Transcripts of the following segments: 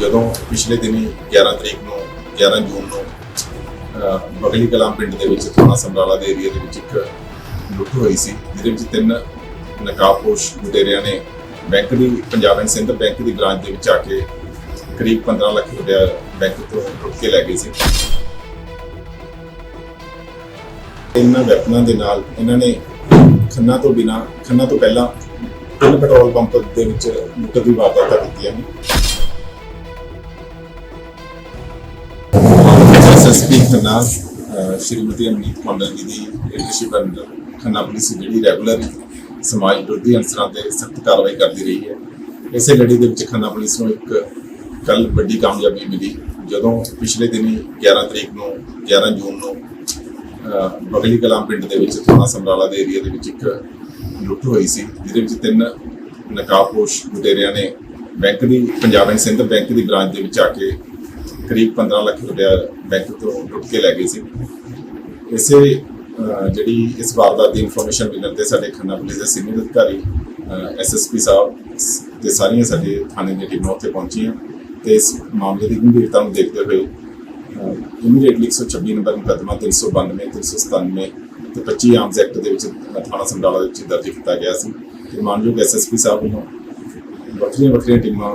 ਜਦੋਂ ਪਿਛਲੇ ਦਿਨੀ 11 ਤਰੀਕ ਨੂੰ 11 ਜੂਨ ਨੂੰ ਬਗਲੀ ਕਲਾਂ ਪਿੰਡ ਦੇ ਵਿੱਚ ਥਾਣਾ ਸਮਰਾਲਾ ਦੇ ਏਰੀਆ ਦੇ ਵਿੱਚ ਇੱਕ ਲੁੱਟ ਹੋਈ ਸੀ, ਜਿਹਦੇ ਵਿੱਚ ਤਿੰਨ ਨਕਾਬਪੋਸ਼ ਲੁਟੇਰਿਆਂ ਨੇ ਬੈਂਕ ਦੀ, ਪੰਜਾਬ ਐਂਡ ਸਿੰਧ ਬੈਂਕ ਦੀ ਬ੍ਰਾਂਚ ਦੇ ਵਿੱਚ ਆ ਕੇ ਕਰੀਬ 15 ਲੱਖ ਰੁਪਏ ਬੈਂਕ ਤੋਂ ਲੁੱਟ ਕੇ ਲੈ ਗਏ ਸੀ। ਇਹਨਾਂ ਵੈਪਨਾਂ ਦੇ ਨਾਲ ਇਹਨਾਂ ਨੇ ਖੰਨਾ ਤੋਂ ਬਿਨਾ, ਖੰਨਾ ਤੋਂ ਪਹਿਲਾਂ ਤਿੰਨ ਪੈਟਰੋਲ ਪੰਪ ਦੇ ਵਿੱਚ ਲੁੱਟ ਦੀ ਵਾਰਦਾਤਾਂ ਕੀਤੀਆਂ ਨੇ। ਐਸਐਸਪੀ ਖੰਨਾ ਸ਼੍ਰੀਮਤੀ ਅਮਨੀਤ ਮੰਡਲ ਜੀ ਦੀ ਲੀਡਰਸ਼ਿਪ ਅੰਦਰ ਖੰਨਾ ਪੁਲਿਸ ਜਿਹੜੀ ਰੈਗੂਲਰ ਸਮਾਜ ਵਿਰੋਧੀ ਅਨਸਰਾਂ ਤੇ ਸਖਤ ਕਾਰਵਾਈ ਕਰਦੀ ਰਹੀ ਹੈ। ਇਸੇ ਲੜੀ ਦੇ ਵਿੱਚ ਖੰਨਾ ਪੁਲਿਸ ਨੂੰ ਇੱਕ ਕੱਲ ਵੱਡੀ ਕਾਮਯਾਬੀ ਮਿਲੀ, ਜਦੋਂ ਪਿਛਲੇ ਦਿਨੀ 11 ਤਰੀਕ ਨੂੰ 11 ਜੂਨ ਨੂੰ ਬਗਲੀ ਕਲਾਂ ਪਿੰਡ ਦੇ ਵਿੱਚ ਥਾਣਾ ਸਮਰਾਲਾ ਦੇ ਏਰੀਆ ਦੇ ਵਿੱਚ ਇੱਕ ਲੁੱਟ ਹੋਈ ਸੀ, ਜਿਹਦੇ ਵਿੱਚ ਤਿੰਨ ਨਕਾਬਪੋਸ਼ ਲੁਟੇਰਿਆਂ ਨੇ ਬੈਂਕ ਦੀ, ਪੰਜਾਬ ਐਂਡ ਸਿੰਧ ਬੈਂਕ ਦੀ ਬ੍ਰਾਂਚ ਦੇ ਵਿੱਚ ਆ ਕੇ ਕਰੀਬ 15 ਲੱਖ ਰੁਪਏ ਬੈਂਕ ਤੋਂ ਲੁੱਟ ਕੇ ਲੈ ਗਏ ਸੀ। ਇਸੇ ਜਿਹੜੀ ਇਸ ਵਾਰਦਾਤ ਦੀ ਇਨਫੋਰਮੇਸ਼ਨ ਮਿਲਣ ਤੇ ਸਾਡੇ ਖੰਨਾ ਪੁਲਿਸ ਦੇ ਸੀਨੀਅਰ ਅਧਿਕਾਰੀ ਐਸਐਸਪੀ ਸਾਹਿਬ ਸ- ਤੇ ਸਾਰੀਆਂ ਸਾਡੇ ਥਾਣੇ ਦੀਆਂ ਟੀਮਾਂ ਉੱਥੇ ਪਹੁੰਚੀਆਂ ਤੇ ਇਸ ਮਾਮਲੇ ਦੀ ਗੰਭੀਰਤਾ ਨੂੰ ਦੇਖਦੇ ਹੋਏ ਇਮੀਡੀਏਟਲੀ 126 ਨੰਬਰ ਮੁਕੱਦਮਾ 392 397 ਤੇ 25 ਆਰਮਸ ਐਕਟ ਦੇ ਵਿੱਚ ਥਾਣਾ ਸਮਰਾਲਾ ਵਿੱਚ ਦਰਜ ਕੀਤਾ ਗਿਆ ਸੀ। ਤੇ ਮਾਨਯੋਗ ਐਸਐਸਪੀ ਸਾਹਿਬ ਨੂੰ ਵੱਖਰੀਆਂ ਵੱਖਰੀਆਂ ਟੀਮਾਂ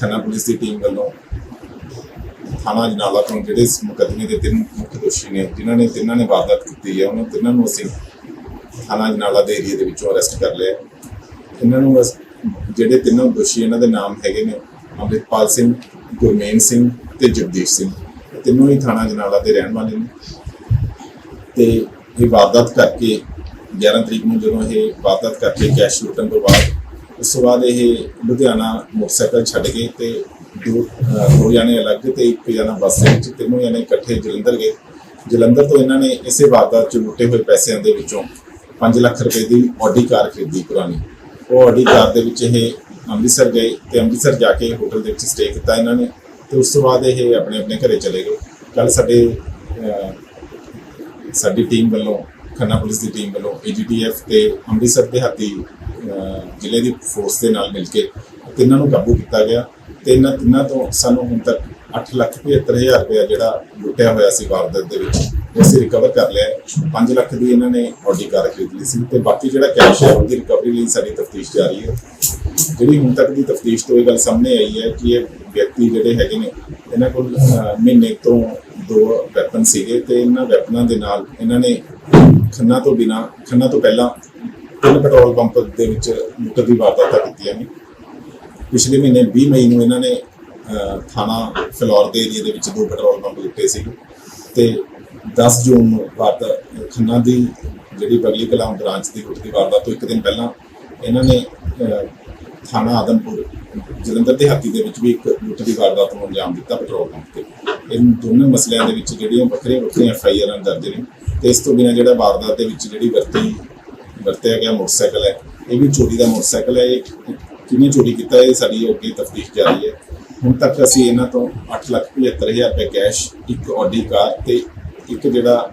ਥਾਣਾ ਪੁਲਿਸ ਦੀ ਟੀਮ ਵੱਲੋਂ। ਥਾਣਾ ਜਨਾਲਾ ਤੋਂ ਜਿਹੜੇ ਇਸ ਮੁਕੱਦਮੇ ਦੇ ਤਿੰਨ ਮੁੱਖ ਦੋਸ਼ੀ ਨੇ, ਜਿਨ੍ਹਾਂ ਨੇ ਤਿੰਨਾਂ ਨੇ ਵਾਰਦਾਤ ਕੀਤੀ ਹੈ, ਉਹਨਾਂ ਤਿੰਨਾਂ ਨੂੰ ਅਸੀਂ ਥਾਣਾ ਜਨਾਲਾ ਦੇ ਏਰੀਆ ਦੇ ਵਿੱਚੋਂ ਅਰੈਸਟ ਕਰ ਲਿਆ ਇਹਨਾਂ ਨੂੰ ਅਸ- ਜਿਹੜੇ ਤਿੰਨੋਂ ਦੋਸ਼ੀ ਇਹਨਾਂ ਦੇ ਨਾਮ ਹੈਗੇ ਨੇ, ਅੰਮ੍ਰਿਤਪਾਲ ਸਿੰਘ ਗੁਰਮੇਨ ਸਿੰਘ ਤੇ ਜਗਦੀਸ਼ ਸਿੰਘ ਤਿੰਨੋਂ ਹੀ ਥਾਣਾ ਜਨਾਲਾ ਦੇ ਰਹਿਣ ਵਾਲੇ ਨੇ। ਤੇ ਇਹ ਵਾਰਦਾਤ ਕਰਕੇ 11 ਤਰੀਕ ਨੂੰ ਜਦੋਂ ਇਹ ਵਾਰਦਾਤ ਕਰਕੇ ਕੈਸ਼ ਲੁੱਟਣ ਤੋਂ ਬਾਅਦ ਉਸ ਤੋਂ ਬਾਅਦ ਇਹ ਲੁਧਿਆਣਾ ਮੋਟਰਸਾਈਕਲ ਛੱਡ ਕੇ ਤੇ ਦੋ ਦੋ ਜਾਣੇ ਅਲੱਗ ਤੇ ਇੱਕ ਜਾਣਾ ਬੱਸ ਵਿੱਚ, ਤਿੰਨੋਂ ਜਾਣੇ ਇਕੱਠੇ ਜਲੰਧਰ ਗਏ। ਜਲੰਧਰ ਤੋਂ ਇਹਨਾਂ ਨੇ ਇਸੇ ਵਾਰਦਾਤ ਚ ਲੁੱਟੇ ਹੋਏ ਪੈਸਿਆਂ ਦੇ ਵਿੱਚੋਂ 5 ਲੱਖ ਰੁਪਏ ਦੀ ਆਡੀ ਕਾਰ ਖਰੀਦੀ ਪੁਰਾਣੀ। ਉਹ ਆਡੀ ਕਾਰ ਦੇ ਵਿੱਚ ਇਹ ਅੰਮ੍ਰਿਤਸਰ ਗਏ ਤੇ ਅੰਮ੍ਰਿਤਸਰ ਜਾ ਕੇ ਹੋਟਲ ਦੇ ਵਿੱਚ ਸਟੇ ਕੀਤਾ ਇਹਨਾਂ ਨੇ ਤੇ ਉਸ ਤੋਂ ਬਾਅਦ ਇਹ ਆਪਣੇ ਆਪਣੇ ਘਰੇ ਚਲੇ ਗਏ। ਕੱਲ ਸਾਡੇ ਸਾਡੀ ਟੀਮ ਵੱਲੋਂ ਖੰਨਾ ਪੁਲਿਸ ਦੀ ਟੀਮ ਵੱਲੋਂ ਏਜੀਟੀਐਫ ਤੇ ਅੰਮ੍ਰਿਤਸਰ ਦੇ ਹਾਤੀ ਜ਼ਿਲ੍ਹੇ ਦੀ ਫੋਰਸ ਦੇ ਨਾਲ ਮਿਲ ਕੇ ਤਿੰਨਾਂ ਨੂੰ ਕਾਬੂ ਕੀਤਾ ਗਿਆ ਤੇ ਇਹਨਾਂ ਤਿੰਨਾਂ ਤੋਂ ਸਾਨੂੰ ਹੁਣ ਤੱਕ 875000 ਰੁਪਏ ਜਿਹੜਾ ਲੁੱਟਿਆ ਹੋਇਆ ਸੀ ਵਾਰਦਾਤ ਦੇ ਵਿੱਚ, ਉਹ ਅਸੀਂ ਰਿਕਵਰ ਕਰ ਲਿਆ। 5 ਲੱਖ ਦੀ ਇਹਨਾਂ ਨੇ ਆਡੀ ਕਾਰ ਖਰੀਦ ਲਈ ਸੀ ਤੇ ਬਾਕੀ ਜਿਹੜਾ ਕੈਸ਼ ਹੈ, ਉਹਦੀ ਰਿਕਵਰੀ ਲਈ ਸਾਡੀ ਤਫਤੀਸ਼ ਜਾਰੀ ਹੈ। ਜਿਹੜੀ ਹੁਣ ਤੱਕ ਦੀ ਤਫਤੀਸ਼ ਤੋਂ ਇਹ ਗੱਲ ਸਾਹਮਣੇ ਆਈ ਹੈ ਕਿ ਇਹ ਵਿਅਕਤੀ ਜਿਹੜੇ ਹੈਗੇ ਨੇ, ਇਹਨਾਂ ਕੋਲ ਮਹੀਨੇ ਤੋਂ ਦੋ ਵੈਪਨ ਸੀਗੇ ਤੇ ਇਹਨਾਂ ਵੈਪਨਾਂ ਦੇ ਨਾਲ ਇਹਨਾਂ ਨੇ ਖੰਨਾ ਤੋਂ ਬਿਨਾ, ਖੰਨਾ ਤੋਂ ਪਹਿਲਾਂ ਤਿੰਨ ਪੈਟਰੋਲ ਪੰਪ ਦੇ ਵਿੱਚ ਲੁੱਟ ਦੀ ਵਾਰਦਾਤਾਂ ਕੀਤੀਆਂ ਨੇ ਪਿਛਲੇ ਮਹੀਨੇ 20 ਮਈ ਨੂੰ ਇਹਨਾਂ ਨੇ ਥਾਣਾ ਫਲੋਰ ਦੇ ਏਰੀਆ ਦੇ ਵਿੱਚ ਦੋ ਪੈਟਰੋਲ ਪੰਪ ਲੁੱਟੇ ਸੀ ਤੇ 10 ਜੂਨ ਨੂੰ ਵਾਰਦਾਤ ਖੰਨਾ ਦੀ ਜਿਹੜੀ ਬਗਲੀ ਕਲਾਮ ਬ੍ਰਾਂਚ ਦੀ ਲੁੱਟ ਦੀ ਵਾਰਦਾਤ ਤੋਂ ਇੱਕ ਦਿਨ ਪਹਿਲਾਂ ਇਹਨਾਂ ਨੇ ਥਾਣਾ ਆਦਮਪੁਰ, ਜਲੰਧਰ ਦੇ ਹਾਤੀ ਦੇ ਵਿੱਚ ਵੀ ਇੱਕ ਲੁੱਟ ਦੀ ਵਾਰਦਾਤ ਨੂੰ ਅੰਜਾਮ ਦਿੱਤਾ ਪੈਟਰੋਲ ਪੰਪ ਤੇ। ਇਹ ਦੋਨੋਂ ਮਸਲਿਆਂ ਦੇ ਵਿੱਚ ਜਿਹੜੀਆਂ ਵੱਖਰੀਆਂ ਵੱਖਰੀਆਂ ਐਫ ਆਈ ਆਰਾਂ ਦਰਜ ਨੇ। ਤੇ ਇਸ ਤੋਂ ਬਿਨਾਂ ਜਿਹੜਾ ਵਾਰਦਾਤ ਦੇ ਵਿੱਚ ਜਿਹੜੀ ਵਰਤੀ ਵਰਤਿਆ ਗਿਆ ਮੋਟਰਸਾਈਕਲ ਹੈ, ਇਹ ਵੀ ਚੋਰੀ ਦਾ ਮੋਟਰਸਾਈਕਲ ਹੈ। ਇਹ ਕਿਹਨੇ ਚੋਰੀ ਕੀਤਾ, ਇਹ ਸਾਡੀ ਅੱਗੇ ਤਫਤੀਸ਼ ਜਾਰੀ ਹੈ। ਹੁਣ ਤੱਕ ਅਸੀਂ ਇਹਨਾਂ ਤੋਂ 875000 ਰੁਪਏ ਕੈਸ਼, ਇੱਕ ਆਡੀ ਕਾਰ ਤੇ ਇੱਕ ਜਿਹੜਾ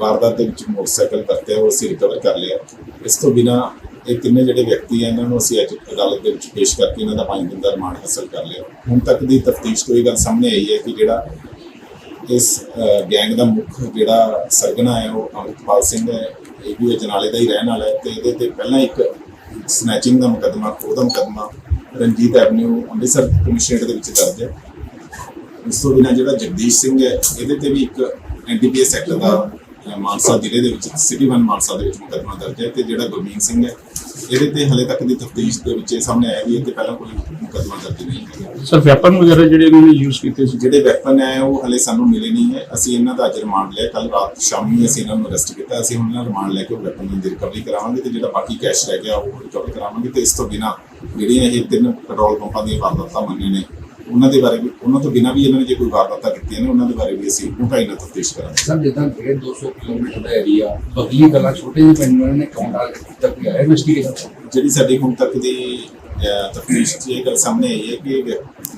ਵਾਰਦਾਤ ਦੇ ਵਿੱਚ ਮੋਟਰਸਾਈਕਲ ਵਰਤਿਆ, ਉਹ ਅਸੀਂ ਰਿਕਵਰ ਕਰ ਲਿਆ। ਇਸ ਤੋਂ ਬਿਨਾਂ ਇਹ ਤਿੰਨੇ ਜਿਹੜੇ ਵਿਅਕਤੀ ਆ, ਇਹਨਾਂ ਨੂੰ ਅਸੀਂ ਅੱਜ ਅਦਾਲਤ ਦੇ ਵਿੱਚ ਪੇਸ਼ ਕਰਕੇ ਇਹਨਾਂ ਦਾ 5 ਦਿਨ ਦਾ ਰਿਮਾਂਡ ਹਾਸਲ ਕਰ ਲਿਆ। ਹੁਣ ਤੱਕ ਦੀ ਤਫਤੀਸ਼ ਤੋਂ ਇਹ ਗੱਲ ਸਾਹਮਣੇ ਆਈ ਹੈ ਕਿ ਜਿਹੜਾ ਇਸ ਗੈਂਗ ਦਾ ਮੁੱਖ ਜਿਹੜਾ ਸਰਗਨਾ ਹੈ, ਉਹ ਅਮਰਿਤਪਾਲ ਸਿੰਘ ਹੈ। ਇਹ ਵੀ ਅਜਨਾਲੇ ਦਾ ਹੀ ਰਹਿਣ ਵਾਲਾ ਹੈ ਤੇ ਇਹਦੇ ਤੇ ਪਹਿਲਾਂ ਇੱਕ ਸਨੈਚਿੰਗ ਦਾ ਮੁਕੱਦਮਾ, ਖੋਹ ਦਾ ਮੁਕੱਦਮਾ ਰਣਜੀਤ ਐਵਨਿਊ ਅੰਮ੍ਰਿਤਸਰ ਕਮਿਸ਼ਨਰੇਟ ਦੇ ਵਿੱਚ ਦਰਜ ਹੈ। ਇਸ ਤੋਂ ਬਿਨਾਂ ਜਿਹੜਾ ਜਗਦੀਸ਼ ਸਿੰਘ ਹੈ, ਇਹਦੇ ਤੇ ਵੀ ਇੱਕ ਐਨਡੀਪੀਐਸ ਐਕਟ ਦਾ ਮਾਨਸਾ ਜ਼ਿਲ੍ਹੇ ਦੇ ਵਿੱਚ ਸਿਟੀ ਵਨ ਮਾਨਸਾ ਦੇ ਵਿੱਚ ਮੁਕੱਦਮਾ ਦਰਜ ਹੈ ਤੇ ਜਿਹੜਾ ਗੁਰਮੀਤ ਸਿੰਘ ਹੈ ਇਹਦੇ ਤੇ ਹਲੇ ਤੱਕ ਦੀ ਤਫਤੀਸ਼ ਦੇ ਵਿੱਚ ਇਹ ਸਾਹਮਣੇ ਆਇਆ ਵੀ ਇਹ ਤੇ ਪਹਿਲਾਂ ਕੋਈ ਮੁਕੱਦਮਾ ਦਰਜ ਨਹੀਂ ਹੈ ਸਰ ਵੈਪਨ ਵਗੈਰਾ ਜਿਹੜੇ ਇਹਨਾਂ ਨੇ ਯੂਜ਼ ਕੀਤੇ ਸੀ? ਜਿਹੜੇ ਵੈਪਨ ਹੈ ਉਹ ਹਲੇ ਸਾਨੂੰ ਮਿਲੇ ਨਹੀਂ ਹੈ। ਅਸੀਂ ਇਹਨਾਂ ਦਾ ਅੱਜ ਰਿਮਾਂਡ ਲਿਆ। ਕੱਲ ਰਾਤ ਸ਼ਾਮੀ ਅਸੀਂ ਇਹਨਾਂ ਨੂੰ ਅਰੈਸਟ ਕੀਤਾ। ਅਸੀਂ ਹੁਣ ਇਹਨਾਂ ਰਿਮਾਂਡ ਲੈ ਕੇ ਵੈਪਨ ਦੀ ਰਿਕਵਰੀ ਕਰਾਵਾਂਗੇ ਤੇ ਜਿਹੜਾ ਬਾਕੀ ਕੈਸ਼ ਰਹਿ ਗਿਆ ਉਹ ਰਿਕਵਰ ਕਰਾਵਾਂਗੇ ਤੇ ਇਸ ਤੋਂ ਬਿਨਾ ਜਿਹੜੀਆਂ ਇਹ ਤਿੰਨ ਪੈਟਰੋਲ ਪੰਪਾਂ ਦੀਆਂ ਵਾਰਦਾਤਾਂ ਮੰਨੇ ਨੇ ਉਹਨਾਂ ਦੇ ਬਾਰੇ ਵੀ ਉਹਨਾਂ ਤੋਂ ਬਿਨਾ ਵੀ ਇਹਨਾਂ ਨੇ ਜੇ ਕੋਈ ਵਾਰਦਾਤਾਂ ਕੀਤੀਆਂ ਨੇ ਉਹਨਾਂ ਦੇ ਬਾਰੇ ਵੀ ਅਸੀਂ ਡੂੰਘਾਈ ਨਾਲ ਤਫਤੀਸ਼ ਕਰਾਂਗੇ। ਸਰ ਜਿੱਦਾਂ ਡੇਢ 200 ਕਿਲੋਮੀਟਰ ਦਾ ਏਰੀਆ ਬਗਲੀ ਕਲਾ ਛੋਟੇ ਜਿਹੇ ਪਿੰਡ ਨੂੰ ਨੇ ਕਾਉਂਟਰ ਕੀਤਾ ਕੋਈ ਹੈ ਇਨਵੈਸਟੀਗੇਸ਼ਨ ਜਿਹੜੀ ਸਾਡੀ ਹੁਣ ਤੱਕ ਦੀ ਤਫਤੀਸ਼ 'ਚ ਇਹ ਗੱਲ ਸਾਹਮਣੇ ਆਈ ਹੈ ਕਿ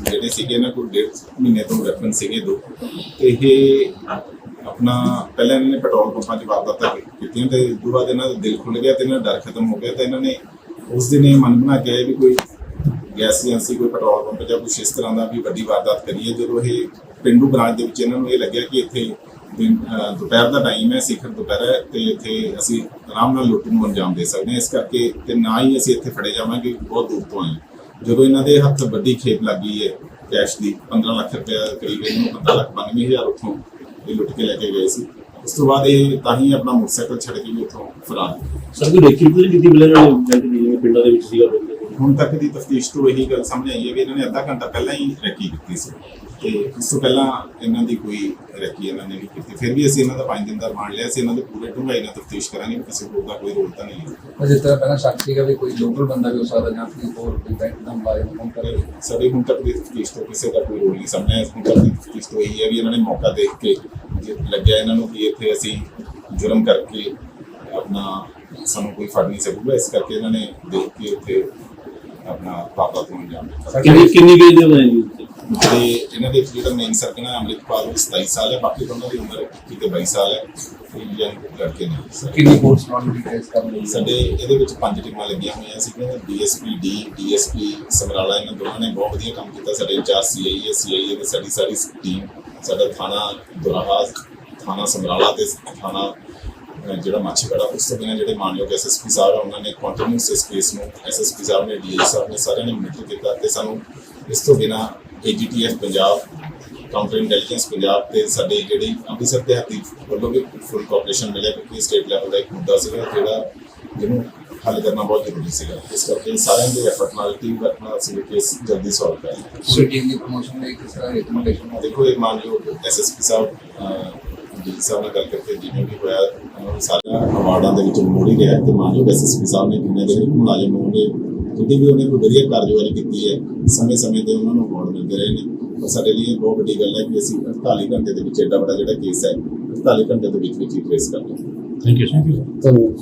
ਜਿਹੜੇ ਸੀਗੇ ਨਾ ਕੋਈ ਡੇਢ ਮਹੀਨੇ ਤੋਂ ਵੈਪਨ ਸੀਗੇ ਦੋ। ਤੇ ਇਹ ਆਪਣਾ ਪਹਿਲਾਂ ਇਹਨਾਂ ਨੇ ਪੈਟਰੋਲ ਪੰਪਾਂ 'ਚ ਵਾਰਦਾਤਾਂ ਕੀਤੀਆਂ ਤੇ ਤੋਂ ਬਾਅਦ ਇਹਨਾਂ ਦਾ ਦਿਲ ਖੁੱਲ ਗਿਆ ਤੇ ਇਹਨਾਂ ਦਾ ਡਰ ਖਤਮ ਹੋ ਗਿਆ ਤੇ ਇਹਨਾਂ ਨੇ ਉਸ ਦਿਨ ਇਹ ਮਨ ਬਣਾ ਕੇ ਆਏ ਵੀ ਕੋਈ ਗੈਸ ਏਜੰਸੀ ਕੋਈ ਪੈਟਰੋਲ ਪੰਪ ਜਾਂ ਕੁਛ ਇਸ ਤਰ੍ਹਾਂ ਦਾ ਵੀ ਵੱਡੀ ਵਾਰਦਾਤ ਕਰੀਏ ਜਦੋਂ ਇਹ ਪਿੰਡੂ ਬ੍ਰਾਂਚ ਦੇ ਵਿੱਚ ਇਹਨਾਂ ਨੂੰ ਇਹ ਲੱਗਿਆ ਕਿ ਇੱਥੇ ਦੁਪਹਿਰ ਦਾ ਟਾਈਮ ਹੈ, ਸਿਖਰ ਦੁਪਹਿਰ ਹੈ ਤੇ ਇੱਥੇ ਅਸੀਂ ਆਰਾਮ ਨਾਲ ਲੁੱਟ ਨੂੰ ਅੰਜਾਮ ਦੇ ਸਕਦੇ ਹਾਂ। ਇਸ ਕਰਕੇ ਤੇ ਨਾ ਹੀ ਅਸੀਂ ਇੱਥੇ ਫੜੇ ਜਾਵਾਂਗੇ, ਬਹੁਤ ਦੂਰ ਤੋਂ ਆਏ ਜਦੋਂ ਇਹਨਾਂ ਦੇ ਹੱਥ ਵੱਡੀ ਖੇਪ ਲੱਗੀ ਹੈ ਕੈਸ਼ ਦੀ 15 ਲੱਖ ਰੁਪਏ ਕਰੀਬ ਇਹਨੂੰ 15 ਲੱਖ 92 ਹਜ਼ਾਰ ਉੱਥੋਂ ਇਹ ਲੁੱਟ ਕੇ ਲੈ ਕੇ ਗਏ ਸੀ। ਉਸ ਤੋਂ ਬਾਅਦ ਇਹ ਤਾਂ ਹੀ ਆਪਣਾ ਮੋਟਰਸਾਈਕਲ ਛੱਡ ਕੇ ਵੀ ਉੱਥੋਂ ਫਰਾਰ ਹੋ ਸਰ, ਕੋਈ ਰੇਕੀ ਵੀ ਕੀਤੀ ਬਿਲੇ ਨਾਲ ਪਿੰਡਾਂ ਦੇ ਵਿੱਚ ਸੀਗਾ ਹੁਣ ਤੱਕ ਦੀ ਤਫਤੀਸ਼ ਤੋਂ ਇਹੀ ਗੱਲ ਸਾਹਮਣੇ ਆਈ ਹੈ ਵੀ ਇਹਨਾਂ ਨੇ ਅੱਧਾ ਘੰਟਾ ਪਹਿਲਾਂ ਹੀ ਰੈਕੀ ਕੀਤੀ ਸੀ ਤੇ ਉਸ ਤੋਂ ਪਹਿਲਾਂ ਇਹਨਾਂ ਦੀ ਕੋਈ ਰੈਕੀ ਇਹਨਾਂ ਨੇ ਨਹੀਂ ਕੀਤੀ। ਫਿਰ ਵੀ ਅਸੀਂ ਇਹਨਾਂ ਦਾ 5 ਦਿਨ ਦਾ ਰਿਮਾਂਡ ਲਿਆ ਸੀ ਇਹਨਾਂ ਦੇ ਪੂਰੇ ਡੂੰਘਾਈ ਨਾਲ ਤਫਤੀਸ਼ ਕਰਾਂਗੇ ਕਿਸੇ ਹੋਰ ਦਾ ਕੋਈ ਰੋਲ ਤਾਂ ਨਹੀਂ ਹੈ। ਜਿਸ ਤਰ੍ਹਾਂ ਪਹਿਲਾਂ ਸ਼ੱਕ ਸੀਗਾ ਵੀ ਕੋਈ ਲੋਕਲ ਬੰਦਾ ਵੀ ਹੋ ਸਕਦਾ ਜਾਂ ਕੋਈ ਹੋਰ ਕੋਈ ਬੈਂਕ ਦਾ ਮੁਲਾਜ਼ਮ ਹੋਣ ਕਰੇ ਸਾਡੀ ਹੁਣ ਤੱਕ ਦੀ ਤਫਤੀਸ਼ ਤੋਂ ਕਿਸੇ ਦਾ ਕੋਈ ਰੋਲ ਨਹੀਂ ਸਾਹਮਣੇ ਆਇਆ। ਹੁਣ ਤੱਕ ਦੀ ਤਫਤੀਸ਼ ਤੋਂ ਇਹੀ ਹੈ ਵੀ ਇਹਨਾਂ ਨੇ ਮੌਕਾ ਦੇਖ ਕੇ ਲੱਗਿਆ ਇਹਨਾਂ ਨੂੰ ਕਿ ਇੱਥੇ ਅਸੀਂ ਜੁਰਮ ਕਰਕੇ ਆਪਣਾ ਸਾਨੂੰ ਕੋਈ ਫੜ ਨਹੀਂ ਸਕੂਗਾ। ਇਸ ਕਰਕੇ ਇਹਨਾਂ ਨੇ ਦੇਖ ਕੇ ਇੱਥੇ ਆਪਣਾ ਪਾਪਾ ਤੋਂ ਅੰਜਾਮ ਦਿੱਤਾ ਕਿੰਨੀ ਕਿੰਨੀ ਗੇਜ ਦੇ ਹੋਏ ਜੀ? ਤੇ ਇਹਨਾਂ ਦੇ ਜਿਹੜਾ ਮੇਨ ਸਰਕਨ ਹੈ ਅੰਮ੍ਰਿਤਪਾਲ ਉਹ 27 ਸਾਲ ਹੈ ਬਾਕੀ ਦੋਨਾਂ ਦੀ ਉਮਰ 21 ਤੇ 22 ਸਾਲ ਹੈ। ਤੇ ਯੰਗ ਲੜਕੇ ਨੇ ਸਰ। ਕਿੰਨੀ ਫੋਰਸ ਨਾਲ ਡਿਟੇਲਸ ਕਰ ਲਈ? ਸਾਡੇ ਇਹਦੇ ਵਿੱਚ ਪੰਜ ਟੀਮਾਂ ਲੱਗੀਆਂ ਹੋਈਆਂ ਸੀਗੀਆਂ ਡੀਐਸਪੀ ਡੀ ਡੀਐਸਪੀ ਸਮਰਾਲਾ ਇਹਨਾਂ ਦੋਨਾਂ ਨੇ ਬਹੁਤ ਵਧੀਆ ਕੰਮ ਕੀਤਾ। ਸਾਡੇ ਇੰਚਾਰਜ ਸੀਆਈਏ ਸੀਆਈਏ ਤੇ ਸਾਡੀ ਸਾਰੀ ਟੀਮ ਸਾਡਾ ਥਾਣਾ ਦੁਰਾਹਾ ਥਾਣਾ ਸਮਰਾਲਾ ਤੇ ਥਾਣਾ ਜਿਹੜਾ ਮਾਛੀਵਾੜਾ ਉਸ ਤੋਂ ਬਿਨਾਂ ਜਿਹੜੇ ਮਾਨਯੋਗ ਐਸਐਸਪੀ ਸਾਹਿਬ ਆ ਉਹਨਾਂ ਨੇ ਕੰਟੀਨਿਊਸ ਇਸ ਕੇਸ ਨੂੰ ਐਸਐਸਪੀ ਸਾਹਿਬ ਨੇ ਡੀਆਈ ਸਾਹਿਬ ਨੇ ਸਾਰਿਆਂ ਨੇ ਮੋਨੀਟਰ ਕੀਤਾ ਤੇ ਸਾਨੂੰ ਇਸ ਤੋਂ ਬਿਨਾਂ AGTF Punjab counter intelligence Punjab ਤੇ ਸਾਡੇ ਜਿਹੜੀ ਅੰਮ੍ਰਿਤਸਰ ਦੇ ਹੱਥੀ ਵੱਲੋਂ ਵੀ ਫੁੱਲ ਕੋਆਪਰੇਸ਼ਨ ਮਿਲਿਆ ਕਿਉਂਕਿ ਸਟੇਟ ਲੈਵਲ ਦਾ ਇੱਕ ਮੁੱਦਾ ਸੀਗਾ ਜਿਹੜਾ ਜਿਹਨੂੰ ਹੱਲ ਕਰਨਾ ਬਹੁਤ ਜ਼ਰੂਰੀ ਸੀਗਾ। ਇਸ ਕਰਕੇ ਸਾਰਿਆਂ ਦੇ ਐਫਰਟ ਨਾਲ ਟੀਮ ਵਰਕ ਨਾਲ ਅਸੀਂ ਕੇਸ ਜਲਦੀ ਸੋਲਵ ਕਰ ਲਿਆ ਕੋਈ ਟੀਮ ਦੀ ਪ੍ਰੋਮੋਸ਼ਨ ਲਈ ਕਿਸ ਤਰ੍ਹਾਂ ਰਿਕਮੈਂਡੇਸ਼ਨ ਦੇਖੋ ਇਹ ਮਾਨਯੋਗ ਐਸਐਸਪੀ ਸਾਹਿਬ ਡੀ ਸਾਹਿਬ ਨਾਲ ਗੱਲ ਕਰਕੇ ਜਿਵੇਂ ਵੀ ਹੋਇਆ ਉਹਨਾਂ ਨੂੰ ਸਾਰਿਆਂ ਅਵਾਰਡਾਂ ਦੇ ਵਿੱਚ ਮੋੜ ਹੀ ਰਿਹਾ ਤੇ ਮਾਨਯੋਗ ਐਸਐਸਪੀ ਸਾਹਿਬ ਨੇ ਜਿੰਨੇ ਦੇ ਮੁਲਾਜ਼ਮ ਹੋਣਗੇ ਜਿੱਦੀ ਵੀ ਉਹਨੇ ਕੋਈ ਵਧੀਆ ਕਾਰਜਵਾਈ ਕੀਤੀ ਹੈ ਸਮੇਂ-ਸਮੇਂ ਤੇ ਉਹਨਾਂ ਨੂੰ ਅਵਾਰਡ ਮਿਲਦੇ ਰਹੇ ਨੇ। ਪਰ ਸਾਡੇ ਲਈ ਇਹ ਬਹੁਤ ਵੱਡੀ ਗੱਲ ਹੈ ਕਿ ਅਸੀਂ 48 ਘੰਟੇ ਦੇ ਵਿੱਚ ਐਡਾ ਵੱਡਾ ਜਿਹੜਾ ਕੇਸ ਹੈ 48 ਘੰਟੇ ਦੇ ਵਿੱਚ ਵਿੱਚ ਹੀ ਟ੍ਰੇਸ ਕਰ ਲਿਆ ਥੈਂਕ ਯੂ ਥੈਂਕ ਯੂ